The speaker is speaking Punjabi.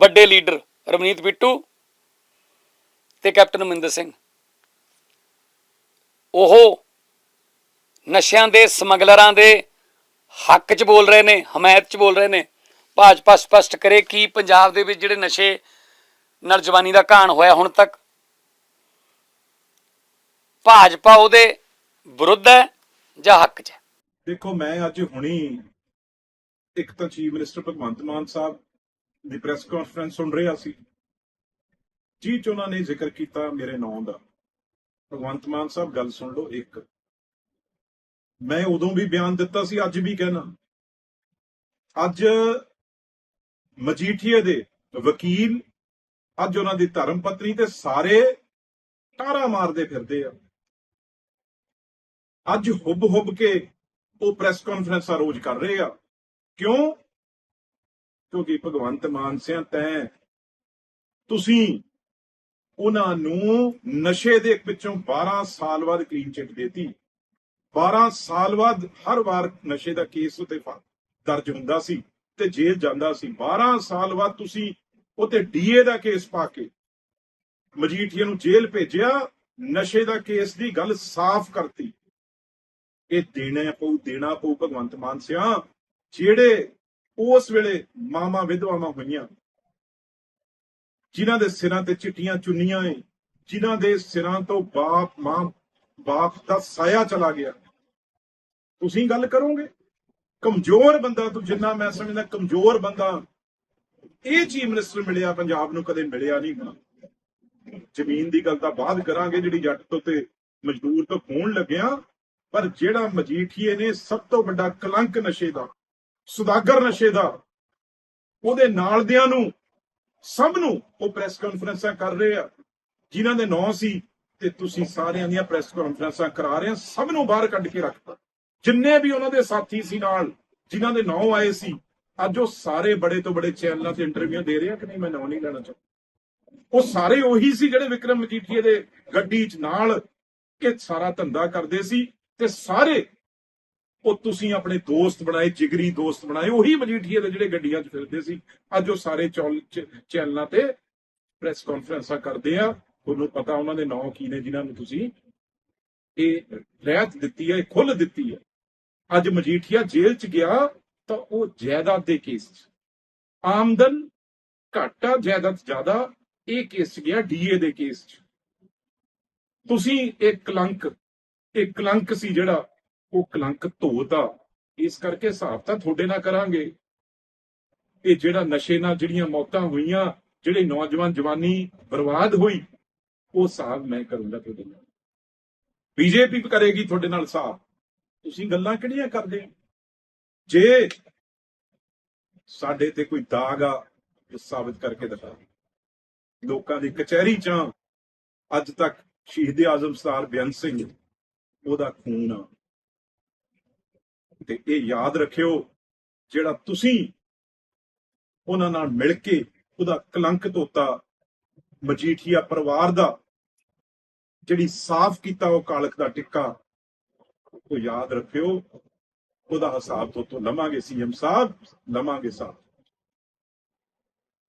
ਵੱਡੇ ਲੀਡਰ ਰਵਨੀਤ ਬਿੱਟੂ ਤੇ ਕੈਪਟਨ ਅਮਰਿੰਦਰ ਸਿੰਘ। ਉਹ ਨਸ਼ਿਆਂ ਦੇ ਸਮਗਲਰਾਂ ਦੇ ਹੱਕ 'ਚ ਬੋਲ ਰਹੇ ਨੇ, ਹਮਾਇਤ 'ਚ ਬੋਲ ਰਹੇ ਨੇ। ਭਾਜਪਾ ਸਪਸ਼ਟ ਕਰੇ ਕਿ ਪੰਜਾਬ ਦੇ ਵਿੱਚ ਜਿਹੜੇ ਨਸ਼ੇ ਨਾਲ ਜਵਾਨੀ ਦਾ ਘਾਣ ਹੋਇਆ ਹੁਣ ਤੱਕ, ਭਾਜਪਾ ਉਹਦੇ ਵਿਰੁੱਧ ਹੈ ਜਾਂ ਹੱਕ 'ਚ ਦੇਖੋ, ਮੈਂ ਅੱਜ ਹੁਣੀ ਇੱਕ ਤਾਂ ਚੀਫ ਮਿਨਿਸਟਰ ਭਗਵੰਤ ਮਾਨ ਸਾਹਿਬ ਦੀ ਪ੍ਰੈਸ ਕਾਨਫਰੰਸ ਸੁਣ ਰਿਹਾ ਸੀ। ਜੀ ਚ ਉਹਨਾਂ ਨੇ ਜ਼ਿਕਰ ਕੀਤਾ ਮੇਰੇ ਨਾਂ ਦਾ। ਭਗਵੰਤ ਮਾਨ ਸਾਹਿਬ, ਗੱਲ ਸੁਣ ਲਓ ਇੱਕ। ਮੈਂ ਉਦੋਂ ਵੀ ਬਿਆਨ ਦਿੱਤਾ ਸੀ, ਅੱਜ ਵੀ ਕਹਿਣਾ। ਅੱਜ ਮਜੀਠੀਏ ਦੇ ਵਕੀਲ ਅੱਜ ਉਹਨਾਂ ਦੀ ਧਰਮ ਪਤਨੀ ਤੇ ਸਾਰੇ ਟਾਰਾ ਮਾਰਦੇ ਫਿਰਦੇ ਆ। ਅੱਜ ਹੁੱਬ ਹੁੱਬ ਕੇ ਉਹ ਪ੍ਰੈਸ ਕਾਨਫਰੰਸਾਂ ਰੋਜ਼ ਕਰ ਰਹੇ ਆ। ਕਿਉਂ? ਕਿਉਂਕਿ ਭਗਵੰਤ ਮਾਨ ਸਿਆਂ ਤੈਂ ਤੁਸੀਂ ਉਹਨਾਂ ਨੂੰ ਨਸ਼ੇ ਦੇ ਪਿੱਛੋਂ 12 ਸਾਲ ਬਾਅਦ ਕਲੀਨ ਚਿੱਟ ਦੇਤੀ। 12 ਸਾਲ ਬਾਅਦ ਹਰ ਵਾਰ ਨਸ਼ੇ ਦਾ ਕੇਸ ਉਤੇ ਦਰਜ ਹੁੰਦਾ ਸੀ ਤੇ ਜੇਲ੍ਹ ਜਾਂਦਾ ਸੀ। 12 ਸਾਲ ਬਾਅਦ ਤੁਸੀਂ ਉਤੇ ਡੀਏ ਦਾ ਕੇਸ ਪਾ ਕੇ ਮਜੀਠੀਆ ਨੂੰ ਜੇਲ੍ਹ ਭੇਜਿਆ, ਨਸ਼ੇ ਦਾ ਕੇਸ ਦੀ ਗੱਲ ਸਾਫ਼ ਕਰਤੀ। ਇਹ ਦੇਣਾ ਪਊ ਦੇਣਾ ਪਊ ਭਗਵੰਤ ਮਾਨ ਸਿਆ, ਜਿਹੜੇ ਉਸ ਵੇਲੇ ਮਾਮਾ ਵਿਧਵਾਵਾਂ ਹੋਈਆਂ। ਜਿਨ੍ਹਾਂ ਦੇ ਸਿਰਾਂ ਤੇ ਚਿੱਟੀਆਂ ਚੁੰਨੀਆਂ ਏ, ਜਿਨ੍ਹਾਂ ਦੇ ਸਿਰਾਂ ਤੋਂ ਬਾਪ, ਮਾਂ, ਬਾਪ ਦਾ ਸਾਇਆ ਚਲਾ ਗਿਆ। ਤੁਸੀਂ ਗੱਲ ਕਰੋਗੇ? ਕਮਜ਼ੋਰ ਬੰਦਾ ਤੂੰ ਜਿੰਨਾ ਮੈਂ ਸਮਝਦਾ, ਕਮਜ਼ੋਰ ਬੰਦਾ ਇਹ ਚੀਫ ਮਿਨਿਸਟਰ ਮਿਲਿਆ, ਪੰਜਾਬ ਨੂੰ ਕਦੇ ਮਿਲਿਆ ਨਹੀਂ ਹੋਣਾ। ਜ਼ਮੀਨ ਦੀ ਗੱਲ ਤਾਂ ਬਾਅਦ ਕਰਾਂਗੇ, ਜਿਹੜੀ ਜੱਟ ਤੋਂ ਤੇ ਮਜ਼ਦੂਰ ਤੋਂ ਖੋਣ ਲੱਗਿਆ, ਪਰ ਜਿਹੜਾ ਮਜੀਠੀਏ ਨੇ ਸਭ ਤੋਂ ਵੱਡਾ ਕਲੰਕ ਨਸ਼ੇ ਦਾ ਸੁਦਾਗਰ ਨਸ਼ੇ ਦਾ, ਉਹਦੇ ਨਾਲ ਦਿਆਂ ਨੂੰ, ਸਭ ਨੂੰ ਉਹ ਪ੍ਰੈਸ ਕਾਨਫਰੰਸਾਂ ਕਰ ਰਹੇ ਆ। ਜਿਨ੍ਹਾਂ ਦੇ ਨਾਂ ਸੀ ਤੇ ਤੁਸੀਂ ਸਾਰਿਆਂ ਦੀਆਂ ਪ੍ਰੈਸ ਕਾਨਫਰੰਸਾਂ ਕਰਾ ਰਹੇ ਆ, ਸਭ ਨੂੰ ਬਾਹਰ ਕੱਢ ਕੇ ਰੱਖਤਾ। ਜਿੰਨੇ ਵੀ ਉਹਨਾਂ ਦੇ ਸਾਥੀ ਸੀ ਨਾਲ, ਜਿਨ੍ਹਾਂ ਦੇ ਨਾਂ ਆਏ ਸੀ, ਅੱਜ ਉਹ ਸਾਰੇ ਬੜੇ ਤੋਂ ਬੜੇ ਚੈਨਲਾਂ ਤੇ ਇੰਟਰਵਿਊ ਦੇ ਰਹੇ ਆ ਕਿ ਨਹੀਂ, ਮੈਂ ਨਾਂ ਨਹੀਂ ਲੈਣਾ ਚਾਹੁੰਦਾ। ਉਹ ਸਾਰੇ ਉਹੀ ਸੀ ਜਿਹੜੇ ਵਿਕਰਮ ਮਜੀਠੀਏ ਦੇ ਗੱਡੀ 'ਚ ਨਾਲ ਕਿ ਸਾਰਾ ਧੰਦਾ ਕਰਦੇ ਸੀ ਤੇ ਸਾਰੇ ਉਹ ਤੁਸੀਂ ਆਪਣੇ ਦੋਸਤ ਬਣਾਏ, ਜਿਗਰੀ ਦੋਸਤ ਬਣਾਏ, ਉਹੀ ਮਜੀਠੀਏ ਦੇ ਜਿਹੜੇ ਗੱਡੀਆਂ 'ਚ ਫਿਰਦੇ ਸੀ। ਅੱਜ ਉਹ ਸਾਰੇ ਚੈਨਲਾਂ ਤੇ ਪ੍ਰੈਸ ਕਾਨਫਰੰਸਾਂ ਕਰਦੇ ਆ। ਤੁਹਾਨੂੰ ਪਤਾ ਉਹਨਾਂ ਦੇ ਨਾਂ ਕੀ ਨੇ, ਜਿਨ੍ਹਾਂ ਨੂੰ ਤੁਸੀਂ ਇਹ ਰਹਿਤ ਦਿੱਤੀ ਹੈ ਖੁੱਲ ਦਿੱਤੀ ਹੈ। ਅੱਜ ਮਜੀਠੀਆ ਜੇਲ੍ਹ 'ਚ ਗਿਆ ਤਾਂ ਉਹ ਜਾਇਦਾਦ ਦੇ ਕੇਸ 'ਚ। ਆਮਦਨ ਘਾਟਾ ਜਾਇਦਾਦ ਜ਼ਿਆਦਾ। ਇਹ ਕੇਸ 'ਚ ਗਿਆ ਡੀਏ ਦੇ ਕੇਸ 'ਚ। ਤੁਸੀਂ ਇਹ ਕਲੰਕ ਇਹ ਕਲੰਕ ਸੀ ਜਿਹੜਾ ਉਹ ਕਲੰਕ ਧੋਤਾ। ਇਸ ਕਰਕੇ ਹਿਸਾਬ ਤਾਂ ਤੁਹਾਡੇ ਨਾਲ ਕਰਾਂਗੇ। ਇਹ ਜਿਹੜਾ ਨਸ਼ੇ ਨਾਲ ਜਿਹੜੀਆਂ ਮੌਤਾਂ ਹੋਈਆਂ, ਜਿਹੜੇ ਨੌਜਵਾਨ ਜਵਾਨੀ ਬਰਬਾਦ ਹੋਈ, ਉਹ ਹਿਸਾਬ ਮੈਂ ਕਰੂੰਗਾ ਤੁਹਾਡੇ ਨਾਲ। ਬੀਜੇਪੀ ਕਰੇਗੀ ਤੁਹਾਡੇ ਨਾਲ ਹਿਸਾਬ। ਤੁਸੀਂ ਗੱਲਾਂ ਕਿਹੜੀਆਂ ਕਰਦੇ ਜੇ ਸਾਡੇ ਤੇ ਕੋਈ ਦਾਗ ਆ ਉਹ ਸਾਬਿਤ ਕਰਕੇ ਦਿਖਾ। ਲੋਕਾਂ ਦੀ ਕਚਹਿਰੀ ਚ ਅੱਜ ਤੱਕ ਸ਼ਹੀਦ ਆਜ਼ਮ ਸਰਦਾਰ ਬੇਅੰਤ ਸਿੰਘ, ਉਹਦਾ ਖੂਨ ਆ। ਤੇ ਇਹ ਯਾਦ ਰੱਖਿਓ ਜਿਹੜਾ ਤੁਸੀਂ ਉਹਨਾਂ ਨਾਲ ਮਿਲ ਕੇ ਉਹਦਾ ਕਲੰਕ ਧੋਤਾ ਮਜੀਠੀਆ ਪਰਿਵਾਰ ਦਾ ਜਿਹੜੀ ਸਾਫ਼ ਕੀਤਾ ਉਹ ਕਾਲਕ ਦਾ ਟਿੱਕਾ, ਉਹ ਯਾਦ ਰੱਖਿਓ, ਉਹਦਾ ਹਿਸਾਬ ਤੋਂ ਤੋਂ ਲਵਾਂਗੇ ਸੀਐਮ ਸਾਹਿਬ, ਲਵਾਂਗੇ ਸਾਹਿਬ